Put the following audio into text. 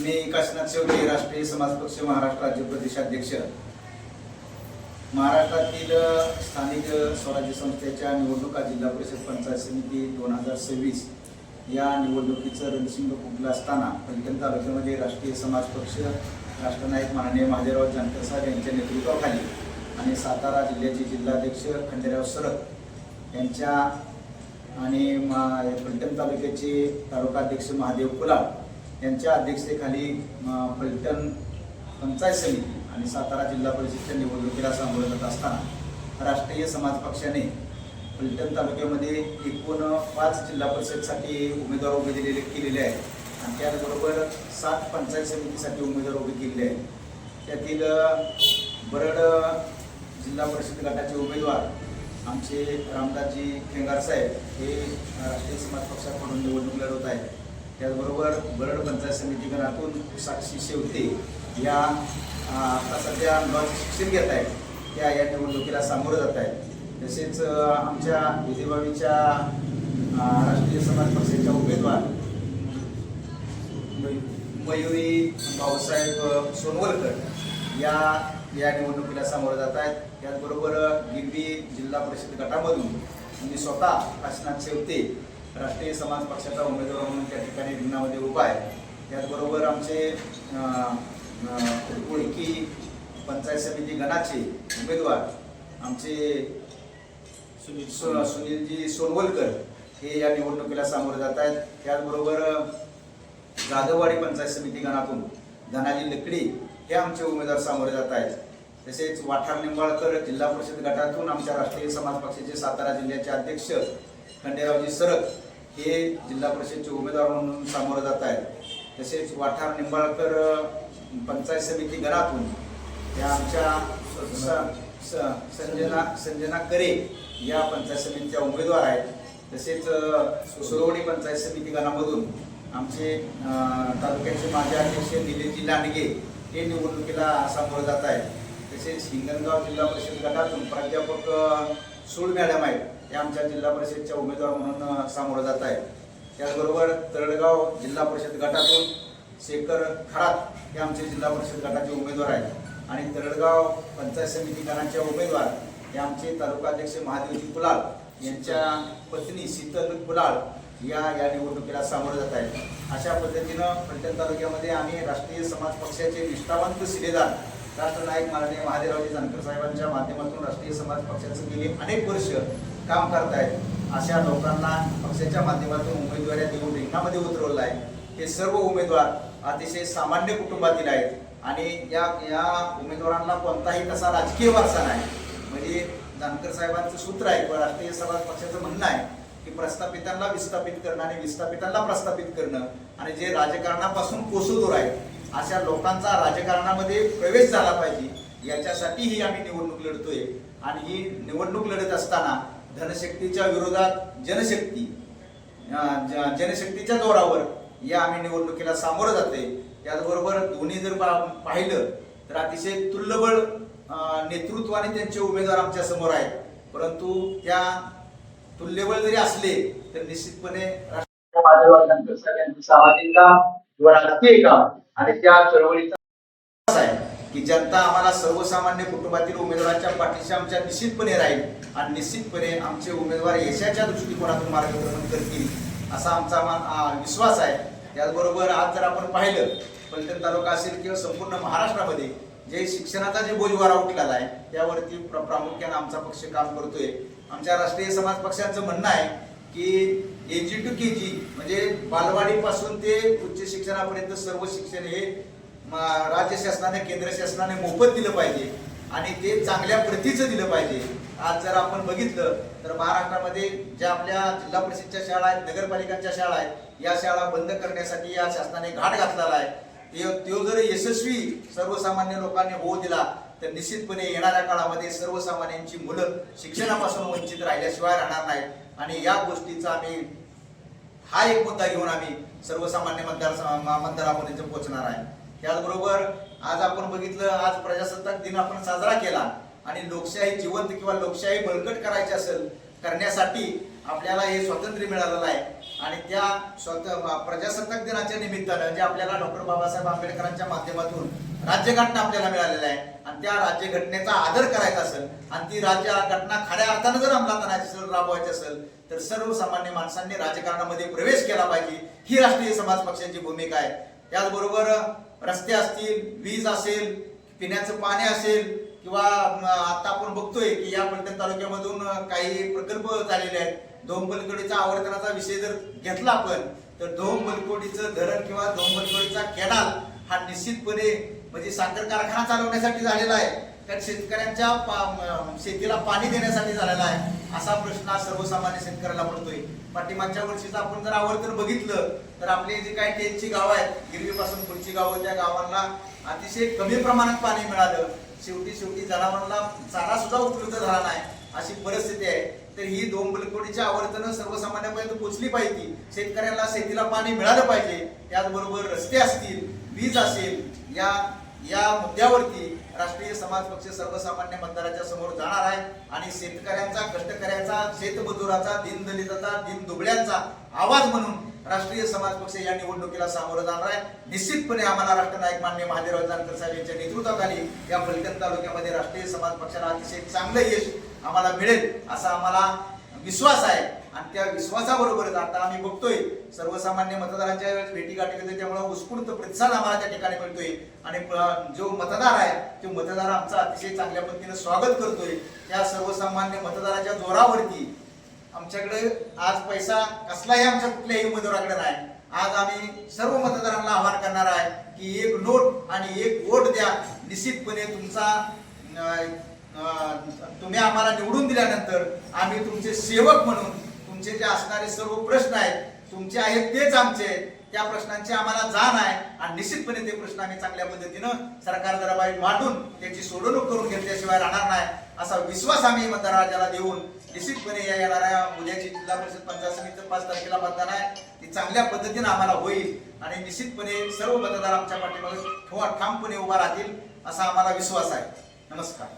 मी काशीनाथ शेवटे राष्ट्रीय समाज पक्ष महाराष्ट्र राज्य प्रदेशाध्यक्ष महाराष्ट्रातील स्थानिक स्वराज्य संस्थेच्या निवडणुका जिल्हा परिषद पंचायत समिती दोन हजार सव्वीस या निवडणुकीचं रणशिंग फुगलं असताना पैठण तालुक्यामध्ये राष्ट्रीय समाज पक्ष राष्ट्रनायक माननीय महादेवराव जानकर साहेब यांच्या नेतृत्वाखाली आणि सातारा जिल्ह्याचे जिल्हाध्यक्ष खंडेराव सरक यांच्या आणि मा- पैठण तालुक्याचे तालुकाध्यक्ष महादेव कुलाळ यांच्या अध्यक्षतेखाली पलटन फलटण पंचायत समिती आणि सातारा जिल्हा परिषदच्या निवडणुकीला सामोरं जात असताना राष्ट्रीय समाज पक्षाने फलटण तालुक्यामध्ये एकूण पाच जिल्हा परिषदसाठी उमेदवार उभे दिलेले केलेले आहेत. आणि त्याचबरोबर सात पंचायत समितीसाठी उमेदवार उभे केलेले आहेत. त्यातील बरड जिल्हा परिषद गटाचे उमेदवार आमचे रामदासजी खेंगार साहेब हे राष्ट्रीय समाज पक्षाकडून निवडणूक लढवत आहेत. त्याचबरोबर बरड पंचायत समिती गणातून साक्षी शेवते या आता सध्या लॉज शिक्षण घेत आहेत. त्या या निवडणुकीला सामोरं जात आहेत. तसेच आमच्या विधीबावीच्या राष्ट्रीय समाज पक्षाच्या उमेदवार मयुरी भाऊसाहेब सोनवलकर या या निवडणुकीला सामोरं जात आहेत. त्याचबरोबर गिरबी जिल्हा परिषद गटामधून मी स्वतः काशीनाथ शेवते राष्ट्रीय समाज पक्षाचा उमेदवार म्हणून त्या ठिकाणी रिंगणामध्ये उभा आहे. त्याचबरोबर आमचे अं, ओळखी पंचायत समिती गणाचे उमेदवार आमचे सुनील सु- सुनीलजी सोनवलकर हे या निवडणुकीला सामोरे जात आहेत. त्याचबरोबर जाधववाडी पंचायत समिती गणातून धनाजी लकडी हे आमचे उमेदवार सामोरे जात आहेत. तसेच वाठार निंबाळकर जिल्हा परिषद गटातून आमच्या राष्ट्रीय समाज पक्षाचे सातारा जिल्ह्याचे अध्यक्ष खंडेरावजी सरक हे जिल्हा परिषदचे उमेदवार म्हणून सामोरे जात आहेत. तसेच वाठार निंबाळकर पंचायत समिती गणातून या आमच्या स- संजना संजना करे या पंचायत समितीच्या उमेदवार आहेत. तसेच अ, सुरवणी पंचायत समिती गणामधून आमचे तालुक्याचे माजी अध्यक्ष निलेशजी लांडगे हे निवडणुकीला सामोरं जात आहेत. तसेच हिंगणगाव जिल्हा परिषद गटातून प्राध्यापक सूळ मॅडम आहेत. हे आमच्या जिल्हा परिषदच्या उमेदवार म्हणून सामोरं जात आहे त्याचबरोबर तरडगाव जिल्हा परिषद गटातून शेखर खरात हे आमचे जिल्हा परिषद गटाचे उमेदवार आहेत. आणि तरडगाव पंचायत समिती गणाचे उमेदवार हे आमचे तालुकाध्यक्ष महादेवजी कुलाल यांच्या पत्नी शीतल कुलाळ या या निवडणुकीला सामोरं जात आहेत. अशा पद्धतीनं फलटण तालुक्यामध्ये आम्ही राष्ट्रीय समाज पक्षाचे निष्ठावंत शिलेदार राष्ट्रनायक माननीय महादेवरावजी जानकर साहेबांच्या माध्यमातून राष्ट्रीय समाज पक्षाचं गेले अनेक वर्ष काम करतायत अशा लोकांना पक्षाच्या माध्यमातून उमेदवारी देऊन रिंगणामध्ये उतरवलं आहे. हे सर्व उमेदवार अतिशय सामान्य कुटुंबातील आहेत आणि या या उमेदवारांना कोणताही तसा राजकीय वारसा नाही. म्हणजे जानकर साहेबांचं सूत्र आहे किंवा राष्ट्रीय समाज पक्षाचं म्हणणं आहे की प्रस्थापितांना विस्थापित करणं आणि विस्थापितांना प्रस्थापित करणं आणि जे राजकारणापासून कोसदूर आहेत अशा लोकांचा राजकारणामध्ये प्रवेश झाला पाहिजे. याच्यासाठीही आम्ही निवडणूक लढतोय. आणि ही निवडणूक लढत असताना धनशक्तीच्या विरोधात जनशक्ती जनशक्तीच्या जोरावर या आम्ही निवडणुकीला सामोरं जाते त्याचबरोबर दोन्ही जर पाहिलं तर अतिशय तुल्यबळ नेतृत्वाने त्यांचे उमेदवार आमच्यासमोर आहेत. परंतु त्या तुल्यबळ जरी असले तर निश्चितपणे राष्ट्रीय महादेवराव सामाजिक किंवा राजकीय काम आणि त्या चळवळीचा जनता आम्हाला सर्वसामान्य कुटुंबातील उमेदवारांच्या पाठीशी आमच्या निश्चितपणे राहील आणि निश्चितपणे आमचे उमेदवार यशाच्या दृष्टिकोनातून मार्गदर्शन करतील असा आमचा विश्वास आहे. त्याचबरोबर आज जर आपण पाहिलं फलटण तालुका असेल किंवा संपूर्ण महाराष्ट्रामध्ये जे शिक्षणाचा जे बोजवारा उठलेला आहे त्यावरती प्र- प्रामुख्याने आमचा पक्ष काम करतोय. आमच्या राष्ट्रीय समाज पक्षाचं म्हणणं आहे की एजी टू के जी म्हणजे बालवाडीपासून ते उच्च शिक्षणापर्यंत सर्व शिक्षण हे राज्य शासनाने केंद्र शासनाने मोफत दिलं पाहिजे आणि ते चांगल्या प्रतीचं दिलं पाहिजे. आज जर आपण बघितलं तर महाराष्ट्रामध्ये ज्या आपल्या जिल्हा परिषदच्या शाळा आहेत नगरपालिकांच्या शाळा आहेत या शाळा बंद करण्यासाठी या शासनाने घाट घातलेला आहे. तो जर यशस्वी सर्वसामान्य लोकांनी होऊ दिला तर निश्चितपणे येणाऱ्या काळामध्ये सर्वसामान्यांची मुलं शिक्षणापासून वंचित राहिल्याशिवाय राहणार नाहीत. आणि या गोष्टीचा आम्ही हा एक मुद्दा घेऊन आम्ही सर्वसामान्य मतदार मतदारापर्यंत पोहोचणार आहे. त्याचबरोबर आज आपण बघितलं आज प्रजासत्ताक दिन आपण साजरा केला आणि लोकशाही जिवंत किंवा लोकशाही बळकट करायची असेल करण्यासाठी आपल्याला हे स्वातंत्र्य मिळालेलं आहे. आणि त्या स्वत प्रजासत्ताक दिनाच्या निमित्तानं जे आपल्याला डॉक्टर बाबासाहेब आंबेडकरांच्या माध्यमातून राज्यघटना आपल्याला मिळालेला आहे आणि त्या राज्यघटनेचा आदर करायचा असेल आणि ती राज्य घटना खऱ्या अर्थानं जर अंमलात आणायची असेल राबवायची असेल तर सर्वसामान्य माणसांनी राजकारणामध्ये प्रवेश केला पाहिजे. ही राष्ट्रीय समाज पक्षाची भूमिका आहे. त्याचबरोबर रस्ते असतील वीज असेल पिण्याचं पाणी असेल किंवा आता आपण बघतोय की या पलटण तालुक्यामधून काही प्रकल्प झालेले आहेत. धोमबलकडीचा आवर्तनाचा विषय जर घेतला आपण तर धोमबलकोडीचं धरण किंवा धोमबलकोडीचा कॅनाल हा निश्चितपणे म्हणजे साखर कारखाना चालवण्यासाठी झालेला आहे. कारण शेतकऱ्यांच्या पा- शेतीला पाणी देण्यासाठी झालेला आहे असा प्रश्न आज सर्वसामान्य शेतकऱ्याला पडतोय. पाठीमागच्या वर्षीच आपण जर आवर्तन बघितलं तर आपली जी काही टेनची गावं आहेत गिरवीपासून पुढची गावं त्या गावांना अतिशय कमी प्रमाणात पाणी मिळालं. शेवटी शेवटी जनावरांना चारा सुद्धा उपलब्ध झाला नाही अशी परिस्थिती आहे. तर ही दोन बलकोडीची आवर्तनं सर्वसामान्यांपर्यंत पोहोचली पाहिजे. शेतकऱ्यांना शेतीला पाणी मिळालं पाहिजे. त्याचबरोबर रस्ते असतील वीज असेल या या मुद्द्यावरती राष्ट्रीय समाज पक्ष सर्वसामान्य मतदाराच्या समोर जाणार आहे. आणि शेतकऱ्यांचा कष्टकऱ्याचा शेतमजुराचा दिनदलिताचा दिन दुबळ्यांचा आवाज म्हणून राष्ट्रीय समाज पक्ष या निवडणुकीला सामोरं जाणार आहे. निश्चितपणे आम्हाला राष्ट्रनायक मान्य महादेवराव जानकर साहेब यांच्या नेतृत्वाखाली या फलटण तालुक्यामध्ये राष्ट्रीय समाज पक्षाला अतिशय चांगलं यश आम्हाला मिळेल असा आम्हाला विश्वास आहे. आणि त्या विश्वासाबरोबरच आता आम्ही बघतोय सर्वसामान्य मतदारांच्या वेळेस भेटी गाठी होते त्यामुळे उत्स्फूर्त प्रतिसाद आम्हाला त्या ठिकाणी मिळतोय. आणि प- जो मतदार आहे तो मतदार आमचा अतिशय चांगल्या पद्धतीने स्वागत करतोय. त्या सर्वसामान्य मतदाराच्या जोरावरती आमच्याकडे आज पैसा कसलाही आमच्या कुठल्याही उमेदवाराकडे नाही. आज आम्ही सर्व मतदारांना आवाहन करणार आहे की एक नोट आणि एक वोट द्या. निश्चितपणे तुमचा तुम्ही आम्हाला निवडून दिल्यानंतर आम्ही तुमचे सेवक म्हणून तुमचे जे असणारे सर्व प्रश्न आहेत तुमचे आहेत तेच आमचे आहेत. त्या प्रश्नांची आम्हाला जाण आहे आणि निश्चितपणे ते प्रश्न आम्ही चांगल्या पद्धतीनं सरकार दरबारी मांडून त्याची सोडवणूक करून घेतल्याशिवाय राहणार नाही असा विश्वास आम्ही मतदाराला देऊन निश्चितपणे या येणाऱ्या उद्याची जिल्हा परिषद पंचायत समितीचं पाच तारखेला मतदान आहे. ती चांगल्या पद्धतीनं आम्हाला होईल आणि निश्चितपणे सर्व मतदार आमच्या पाठीमागे ठोवा ठामपणे उभा राहतील असा आम्हाला विश्वास आहे. नमस्कार.